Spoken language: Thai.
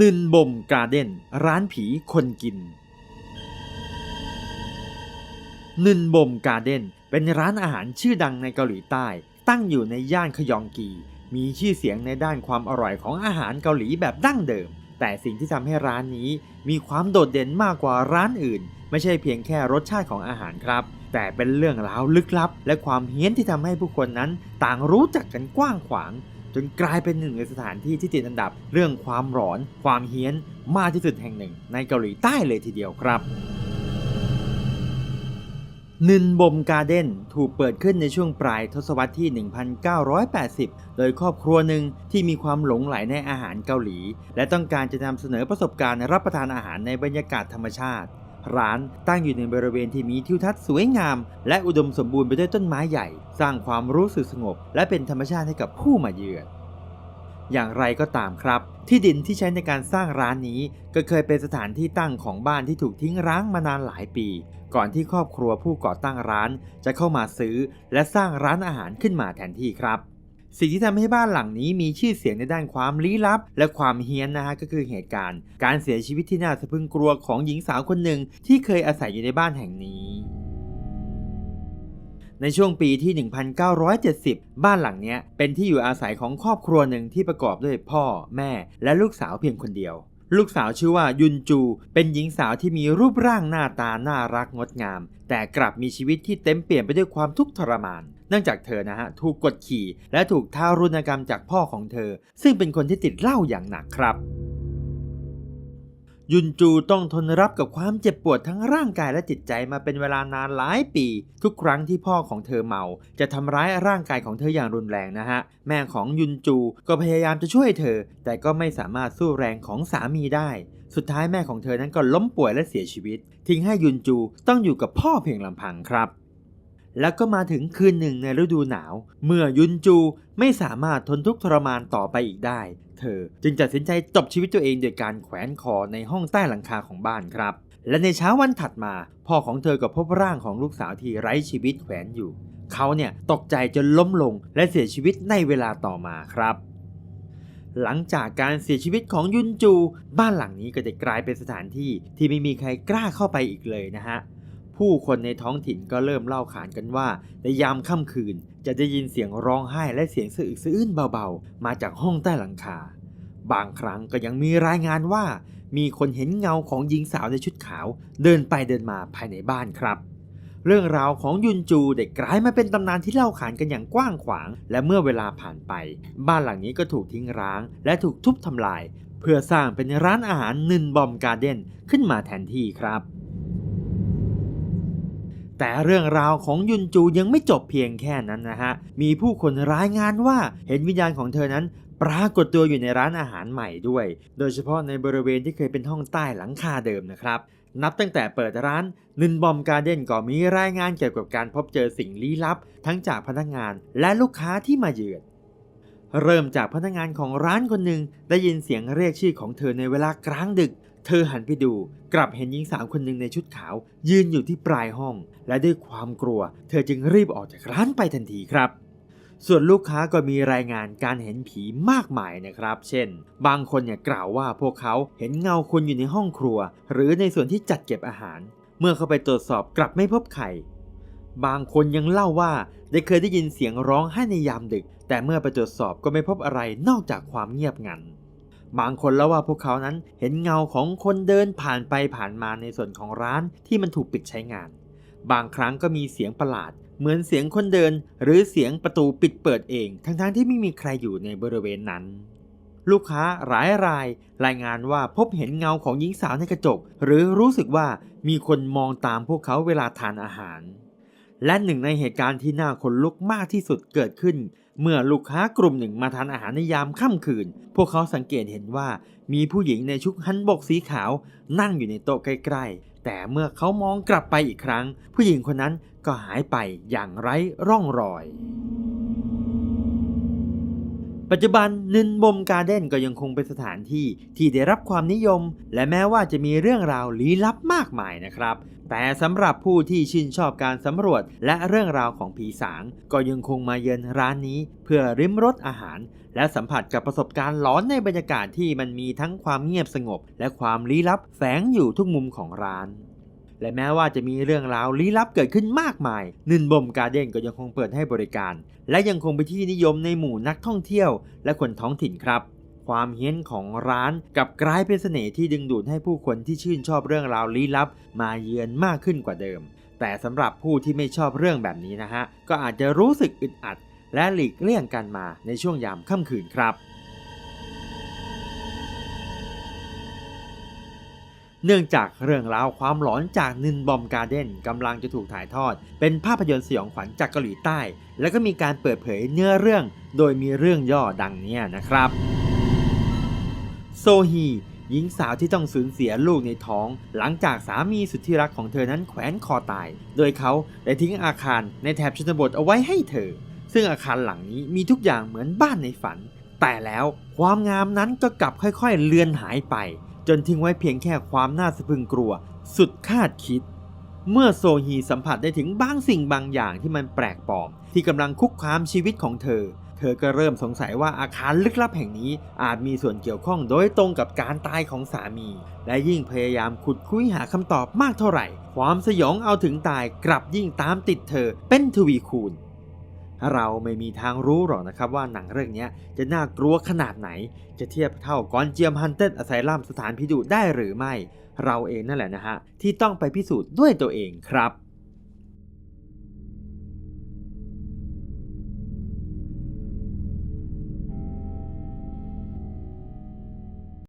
นินบ่มการ์เด้นร้านผีคนกิน นินบ่มการ์เด้นเป็นร้านอาหารชื่อดังในเกาหลีใต้ ตั้งอยู่ในย่านขยองกี มีชื่อเสียงในด้านความอร่อยของอาหารเกาหลีแบบดั้งเดิม แต่สิ่งที่ทำให้ร้านนี้มีความโดดเด่นมากกว่าร้านอื่น ไม่ใช่เพียงแค่รสชาติของอาหารครับ แต่เป็นเรื่องราวลึกลับ และความเฮี้ยนที่ทำให้ผู้คนนั้น ต่างรู้จักกันกว้างขวาง จนกลายเป็นหนึ่งในสถานที่ที่ติดอันดับ เรื่องความหลอน ความเฮี้ยนมากที่สุดแห่งหนึ่ง ในเกาหลีใต้เลยทีเดียวครับนินบมการ์เด้นถูกเปิดขึ้นในช่วงปลายทศวรรษที่ 1980 โดยครอบครัวหนึ่งที่มีความหลงไหลในอาหารเกาหลี และต้องการจะนำเสนอประสบการณ์รับประทานอาหารในบรรยากาศธรรมชาติ ร้านตั้งอยู่ในบริเวณที่มีทิวทัศน์สวยงาม และอุดมสมบูรณ์ไปด้วยต้นไม้ใหญ่ สร้างความรู้สึกสงบ และเป็นธรรมชาติให้กับผู้มาเยือนอย่างไรก็ตามครับ ที่ดินที่ใช้ในการสร้างร้านนี้ ก็เคยเป็นสถานที่ตั้งของบ้านที่ถูกทิ้งร้างมานานหลายปี ก่อนที่ครอบครัวผู้ก่อตั้งร้าน จะเข้ามาซื้อ และสร้างร้านอาหารขึ้นมาแทนที่ครับ สิ่งที่ทำให้บ้านหลังนี้มีชื่อเสียงในด้านความลี้ลับ และความเฮี้ยนนะฮะก็คือเหตุการณ์ การเสียชีวิตที่น่าสะพึงกลัวของหญิงสาวคนหนึ่งที่เคยอาศัยอยู่ในบ้านแห่งนี้ในช่วงปีที่ 1970 บ้านหลังนี้เป็นที่อยู่อาศัยของครอบครัวหนึ่งที่ประกอบด้วยพ่อ แม่ และลูกสาวเพียงคนเดียว ลูกสาวชื่อว่ายุนจู เป็นหญิงสาวที่มีรูปร่างหน้าตาน่ารักงดงาม แต่กลับมีชีวิตที่เต็มเปลี่ยนไปด้วยความทุกข์ทรมาน เนื่องจากเธอนะฮะถูกกดขี่และถูกทารุณกรรมจากพ่อของเธอ ซึ่งเป็นคนที่ติดเหล้าอย่างหนักครับยุนจูต้องทนรับกับความเจ็บปวดทั้งร่างกายและจิตใจมาเป็นเวลานานหลายปี ทุกครั้งที่พ่อของเธอเมา จะทำร้ายร่างกายของเธออย่างรุนแรงนะฮะ แม่ของยุนจูก็พยายามจะช่วยเธอ แต่ก็ไม่สามารถสู้แรงของสามีได้ สุดท้ายแม่ของเธอนั้นก็ล้มป่วยและเสียชีวิต ทิ้งให้ยุนจูต้องอยู่กับพ่อเพียงลำพังครับ แล้วก็มาถึงคืนหนึ่งในฤดูหนาว เมื่อยุนจูไม่สามารถทนทุกข์ทรมานต่อไปอีกได้ เธอจึงตัดสินใจจบชีวิตตัวเองโดยการแขวนคอในห้องใต้หลังคาของบ้านครับ และในเช้าวันถัดมา พ่อของเธอก็พบร่างของลูกสาวที่ไร้ชีวิตแขวนอยู่ เขาเนี่ยตกใจจนล้มลงและเสียชีวิตในเวลาต่อมาครับหลังจากการเสียชีวิตของยุนจู บ้านหลังนี้ก็ได้กลายเป็นสถานที่ที่ไม่มีใครกล้าเข้าไปอีกเลยนะฮะ ผู้คนในท้องถิ่นก็เริ่มเล่าขานกันว่า ในยามค่ำคืนจะได้ยินเสียงร้องไห้และเสียงสะอึกสะอื้นเบาๆ มาจากห้องใต้หลังคา บางครั้งก็ยังมีรายงานว่า มีคนเห็นเงาของหญิงสาวในชุดขาว เดินไปเดินมาภายในบ้านครับ เรื่องราวของยุนจูได้กลายมาเป็นตำนานที่เล่าขานกันอย่างกว้างขวาง และเมื่อเวลาผ่านไป บ้านหลังนี้ก็ถูกทิ้งร้าง และถูกทุบทำลาย เพื่อสร้างเป็นร้านอาหารนินบอมการ์เด้นขึ้นมาแทนที่ครับ แต่เรื่องราวของยุนจูยังไม่จบเพียงแค่นั้นนะฮะ มีผู้คนรายงานว่าเห็นวิญญาณของเธอนั้นปรากฏตัวอยู่ในร้านอาหารใหม่ด้วย โดยเฉพาะในบริเวณที่เคยเป็นห้องใต้หลังคาเดิมนะครับ นับตั้งแต่เปิดร้านนินบอมการ์เด้นก็มีรายงานเกี่ยวกับการพบเจอสิ่งลี้ลับ ทั้งจากพนักงานและลูกค้าที่มาเยือนเริ่มจากพนักงานของร้านคนหนึ่งได้ยินเสียงเรียกชื่อของเธอในเวลากลางดึก เธอหันไปดูกลับเห็นหญิงสาวคนหนึ่งในชุดขาว ยืนอยู่ที่ปลายห้อง และด้วยความกลัว เธอจึงรีบออกจากร้านไปทันทีครับ ส่วนลูกค้าก็มีรายงานการเห็นผีมากมายนะครับ เช่น บางคนเนี่ยกล่าวว่าพวกเขาเห็นเงาคนอยู่ในห้องครัว หรือในส่วนที่จัดเก็บอาหาร เมื่อเข้าไปตรวจสอบกลับไม่พบใครบางคนยังเล่าว่าได้เคยได้ยินเสียงร้องไห้ในยามดึก แต่เมื่อไปตรวจสอบก็ไม่พบอะไรนอกจากความเงียบงัน บางคนเล่าว่าพวกเขานั้นเห็นเงาของคนเดินผ่านไปผ่านมาในส่วนของร้านที่มันถูกปิดใช้งาน บางครั้งก็มีเสียงประหลาด เหมือนเสียงคนเดิน หรือเสียงประตูปิดเปิดเอง ทั้งๆที่ไม่มีใครอยู่ในบริเวณนั้น ลูกค้าหลายราย รายงานว่าพบเห็นเงาของหญิงสาวในกระจก หรือรู้สึกว่ามีคนมองตามพวกเขาเวลาทานอาหาร และหนึ่งในเหตุการณ์ที่น่าขนลุกมากที่สุดเกิดขึ้น เมื่อลูกค้ากลุ่มหนึ่งมาทานอาหารในยามค่ำคืน พวกเขาสังเกตเห็นว่ามีผู้หญิงในชุดฮันบกสีขาวนั่งอยู่ในโต๊ะใกล้ๆ แต่เมื่อเขามองกลับไปอีกครั้ง ผู้หญิงคนนั้นก็หายไปอย่างไร้ร่องรอย ปัจจุบันนินบมการ์เด้นก็ยังคงเป็นสถานที่ที่ได้รับความนิยม และแม้ว่าจะมีเรื่องราวลี้ลับมากมายนะครับ แต่สำหรับผู้ที่ชื่นชอบการสำรวจและเรื่องราวของผีสาง ก็ยังคงมาเยือนร้านนี้ เพื่อริมรสอาหาร และสัมผัสกับประสบการณ์หลอนในบรรยากาศที่มันมีทั้งความเงียบสงบ และความลี้ลับแฝงอยู่ทุกมุมของร้าน และแม้ว่าจะมีเรื่องราวลี้ลับเกิดขึ้นมากมายนินบมการ์เด้นก็ยังคงเปิดให้บริการ และยังคงเป็นที่นิยมในหมู่นักท่องเที่ยว และคนท้องถิ่นครับ ความเฮี้ยนของร้านกับกลายเป็นเสน่ห์ที่ดึงดูดให้ผู้คนที่ชื่นชอบเรื่องราวลี้ลับ มาเยือนมากขึ้นกว่าเดิม แต่สำหรับผู้ที่ไม่ชอบเรื่องแบบนี้นะฮะก็อาจจะรู้สึกอึดอัด และหลีกเลี่ยงกันมาในช่วงยามค่ำคืนครับ เนื่องจากเรื่องราวความหลอนจากนินบอมการ์เด้นกำลังจะถูกถ่ายทอด เป็นภาพยนตร์สยองขวัญจากเกาหลีใต้ แล้วก็มีการเปิดเผยเนื้อเรื่อง โดยมีเรื่องย่อดังนี้นะครับ โซฮีหญิงสาวที่ต้องสูญเสียลูกในท้อง หลังจากสามีสุดที่รักของเธอนั้นแขวนคอตาย โดยเขาได้ทิ้งอาคารในแถบชนบทเอาไว้ให้เธอ ซึ่งอาคารหลังนี้มีทุกอย่างเหมือนบ้านในฝัน แต่แล้วความงามนั้นก็กลับค่อยๆ เลือนหายไป จนทิ้งไว้เพียงแค่ความน่าสะพึงกลัว สุดคาดคิด เมื่อโซฮีสัมผัสได้ถึงบางสิ่งบางอย่างที่มันแปลกปลอม ที่กำลังคุกคามชีวิตของเธอ เธอก็เริ่มสงสัยว่าอาคารลึกลับแห่งนี้อาจมีส่วนเกี่ยวข้องโดยตรงกับการตายของสามี และยิ่งพยายามขุดคุยหาคำตอบมากเท่าไหร่ ความสยองเอาถึงตายกลับยิ่งตามติดเธอเป็นทวีคูณ เราไม่มีทางรู้หรอกนะครับว่าหนังเรื่องนี้จะน่ากลัวขนาดไหน จะเทียบเท่ากอนเจียมฮันเต็ดอาศัยล่ำสถานพิดุได้หรือไม่ เราเองนั่นแหละนะฮะที่ต้องไปพิสูจน์ด้วยตัวเองครับ